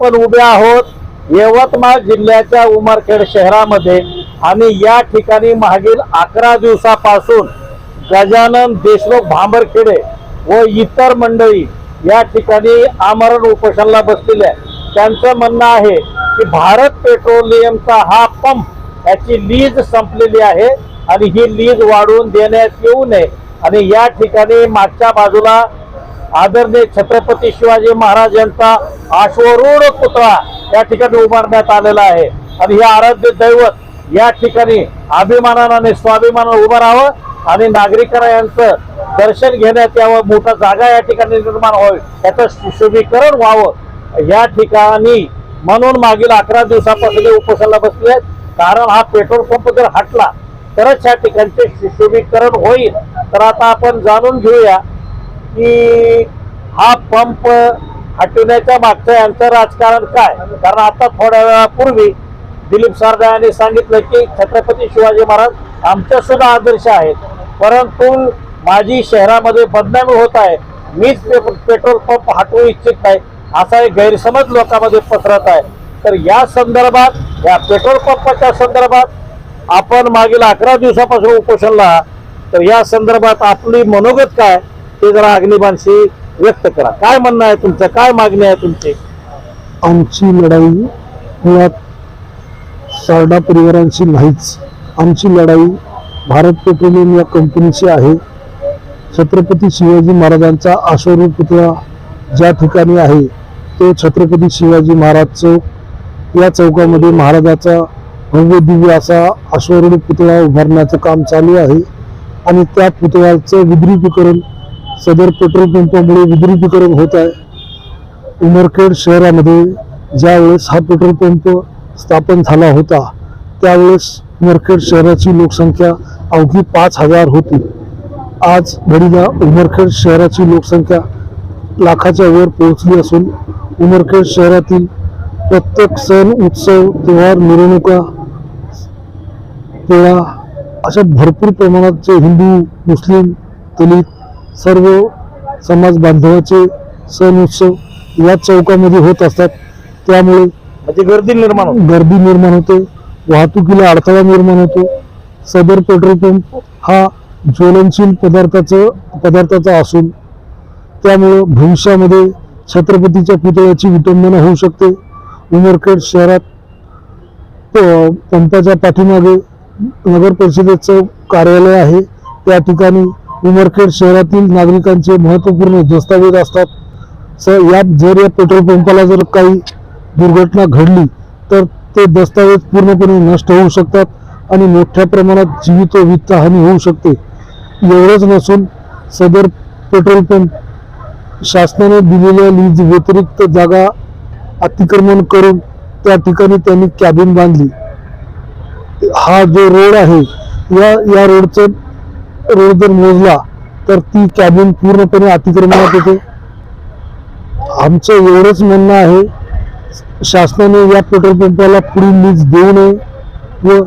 आपण उभे आहोत. यवतमाळ जिल्ह्याच्या उमरखेड शहरामध्ये आणि या ठिकाणी मागील अकरा दिवसापासून गजानन देशमुख भांबरखेडे व इतर मंडळी या ठिकाणी आमरण उपोषणाला बसलेले आहे त्यांचं म्हणणं आहे की भारत पेट्रोलियमचा हा पंप याची लीज संपलेली आहे आणि ही लीज वाढवून देण्यात येऊ नये. आणि या ठिकाणी मागच्या बाजूला आदरणीय छत्रपती शिवाजी महाराज यांचा अश्वरूढ पुतळा या ठिकाणी उभारण्यात आलेला आहे. आणि हे आराध्य दैवत या ठिकाणी अभिमानानं आणि स्वाभिमानानं उभं राहावं आणि नागरिकांना यांचं दर्शन घेण्यात यावं मोठा जागा या ठिकाणी निर्माण व्हावी याचं सुशोभीकरण व्हावं. या ठिकाणी म्हणून मागील अकरा दिवसापासून हे उपोषणाला बसले आहेत कारण हा पेट्रोल पंप जर हटला तरच या ठिकाणचे सुशोभीकरण होईल. तर आता आपण जाणून घेऊया की हा पंप हटवण्याच्या मागचं यांचं राजकारण काय? कारण आता थोड्या वेळापूर्वी दिलीप सारडा यांनी सांगितलं की छत्रपती शिवाजी महाराज आमच्या सुद्धा आदर्श आहेत. परंतु माझी शहरामध्ये बदनामी होत आहे. मीच पेट्रोल पंप हटवू इच्छित नाही. असा एक गैरसमज लोकांमध्ये पसरत आहे. तर या संदर्भात या पेट्रोल पंपाच्या संदर्भात आपण मागील अकरा दिवसापासून उपोषणला तर या संदर्भात आपली मनोगत काय? ते जरा अग्निबाणशी व्यक्त करा. काय म्हणणं आहे तुमचं? काय मागणी आहे तुमची? आमची लढाई मुळात सारडा परिवारांशी नाहीच. आमची लढाई भारत पेट्रोलियम या कंपनीशी आहे. छत्रपती शिवाजी महाराजांचा अश्वरूढ पुतळा ज्या ठिकाणी आहे तो छत्रपती शिवाजी महाराज चौक. या चौकामध्ये महाराजाचा भव्य दिव्य असा अश्वरूढ पुतळा उभारण्याचं काम चालू आहे आणि त्या पुतळ्याचं विद्रुपीकरण सदर पेट्रोल पंपामुळे विद्रुपीकरण होत आहे. उमरखेड शहरामध्ये ज्यावेळेस हा पेट्रोल पंप स्थापन झाला होता त्यावेळेस उमरखेड शहराची लोकसंख्या अवघी पाच हजार होती. आज घडीला उमरखेड शहराची लोकसंख्या लाखाच्या वर पोहोचली असून उमरखेड शहरातील प्रत्येक सण उत्सव त्योहार मिरवणुका पोळा अशा भरपूर प्रमाणात जे हिंदू मुस्लिम दलित सर्व समाज बांधवाचे सण उत्सव या चौकामध्ये होत असतात. त्यामुळे म्हणजे गर्दी निर्माण होते. गर्दी निर्माण होते वाहतुकीला अडथळा निर्माण होतो. सदर पेट्रोल पंप हा ज्वलनशील पदार्थाचं पदार्थाचा असून त्यामुळं भविष्यामध्ये छत्रपतीच्या पुतळ्याची विटंबना होऊ शकते. उमरखेड शहरात प- पंपाच्या पाठीमागे नगर परिषदेचं कार्यालय आहे. त्या ठिकाणी उमरखेड शहरातील नागरिकांचे महत्त्वपूर्ण दस्तावेज असतात. स या जर या पेट्रोल पंपाला जर काही दुर्घटना घडली तर ते दस्तावेज पूर्णपणे नष्ट होऊ शकतात आणि मोठ्या प्रमाणात जीवित व वित्त हानी होऊ शकते. एवढंच नसून सदर पेट्रोल पंप शासनाने दिलेल्या लीज व्यतिरिक्त जागा अतिक्रमण करून त्या ठिकाणी त्यांनी कॅबिन बांधली. हा जो रोड आहे या या रोडचं रोड जर मोजला तर ती कॅबिन पूर्णपणे अतिक्रमणात येते आमचं एवढंच म्हणणं आहे शासनाने या पेट्रोल पंपाला पुढील लीज देऊ नये व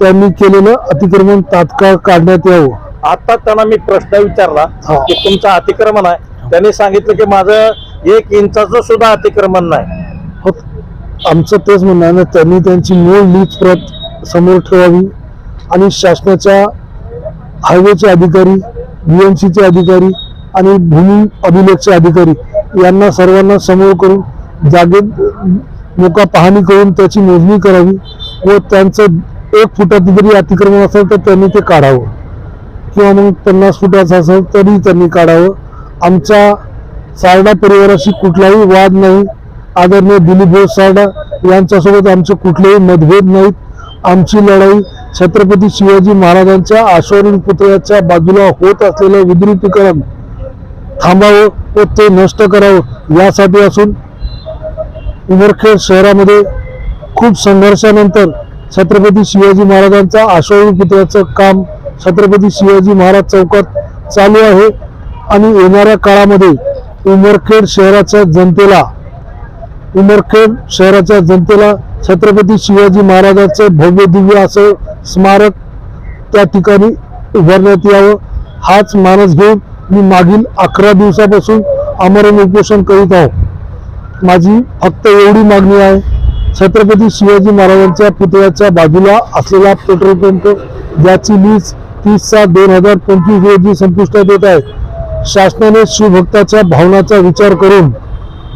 त्यांनी केलेलं अतिक्रमण तात्काळ काढण्यात यावं. आता त्यांना मी प्रश्न विचारला हा. की तुमचं अतिक्रमण आहे. त्यांनी सांगितलं की माझं एक इंचाचं सुद्धा अतिक्रमण नाही. फक्त आमचं तेच म्हणणं आहे ना त्यांनी त्यांची मूळ लीज प्रत समोर ठेवावी आणि शासनाच्या हायवेचे अधिकारी बीएमसीचे अधिकारी आणि भूमी अभिलेखचे अधिकारी यांना सर्वांना समोर करून जागेत मोका पाहणी करून त्याची मोजणी करावी व त्यांचं एक फुटाचं जरी अतिक्रमण असेल तर त्यांनी ते काढावं. किंवा मग पन्नास फुटाचं असेल तरी त्यांनी काढावं. आमच्या सारडा परिवाराशी कुठलाही वाद नाही. आदरणीय दिलीप भाऊ सारडा यांच्यासोबत आमचे कुठलेही मतभेद नाहीत. आमची लढाई छत्रपती शिवाजी महाराजांच्या अश्वरूढ पुतळ्याच्या बाजूला होत असलेलं विद्रुतीकरण थांबावं व ते नष्ट करावं यासाठी असून उमरखेड शहरामध्ये खूप संघर्षानंतर छत्रपती शिवाजी महाराजांचा अश्वरूढ पुतळ्याचं काम छत्रपती शिवाजी महाराज चौकात चालू आहे. आणि येणाऱ्या काळामध्ये उमरखेड शहराच्या जनतेला उमरखेड शहराच्या जनतेला छत्रपती शिवाजी महाराजांचं भव्य दिव्य असं स्मारक त्या ठिकाणी उभारण्यात यावं हाच मानस घेऊन मी मागील अकरा दिवसापासून आमरण उपोषण करीत आहोत माझी फक्त एवढी मागणी आहे छत्रपती शिवाजी महाराजांच्या पुतळ्याच्या बाजूला असलेला पेट्रोल पंप ज्याची लीज तीस सात दोन हजार पंचवीस रोजी संपुष्टात येत आहे. शासनाने शिवभक्ताच्या भावनाचा विचार करून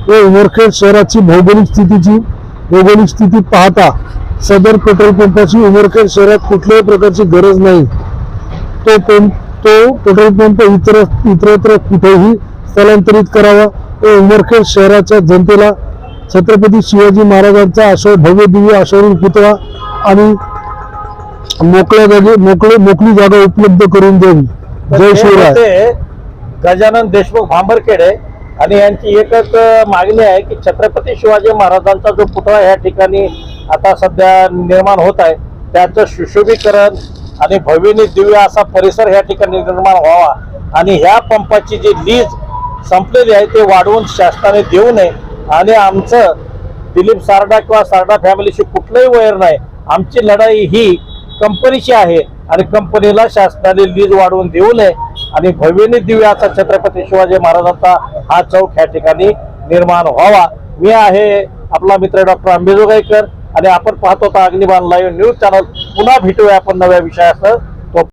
व उमरखेड शहराची भौगोलिक स्थितीची भौगोलिक स्थिती पाहता सदर पेट्रोल पंपाची उमरखेड शहरात कुठल्याही प्रकारची गरज नाही. तो पंप तो पेट्रोल पंप इतर इतरत्र कुठेही स्थलांतरित करावा. व उमरखेड शहराच्या जनतेला छत्रपती शिवाजी महाराजांचा अशो भव्य दिव्य अश्वरूढ पुतळा आणि मोकळ्या जागे मोकळे मोकळी जागा उपलब्ध करून द्यावी तर जय शिवराय. गजानन देशमुख भांबरखेडे. आणि यांची एकच मागणी आहे की छत्रपती शिवाजी महाराजांचा जो पुतळा या ठिकाणी आता सध्या निर्माण होत आहे त्याचं सुशोभीकरण आणि भव्यनी दिव्य असा परिसर या ठिकाणी निर्माण व्हावा. आणि ह्या पंपाची जी लीज संपलेली आहे ते वाढवून शासनाने देऊ नये. आणि आमचं दिलीप सारडा किंवा सारडा फॅमिलीशी कुठलंही वैर नाही. आमची लढाई ही कंपनीची आहे आणि कंपनीला शासनाने लीज वाढवून देऊ नये. आणि भव्यनी दिव्य असा छत्रपती शिवाजी महाराजांचा हा चौक या ठिकाणी निर्माण व्हावा. मी आहे आपला मित्र डॉक्टर अंबेजोगाईकर आणि आपण पाहतो होता अग्निबाण लाईव्ह न्यूज चॅनल पुन्हा भेटूया आपण नव्या विषयासह.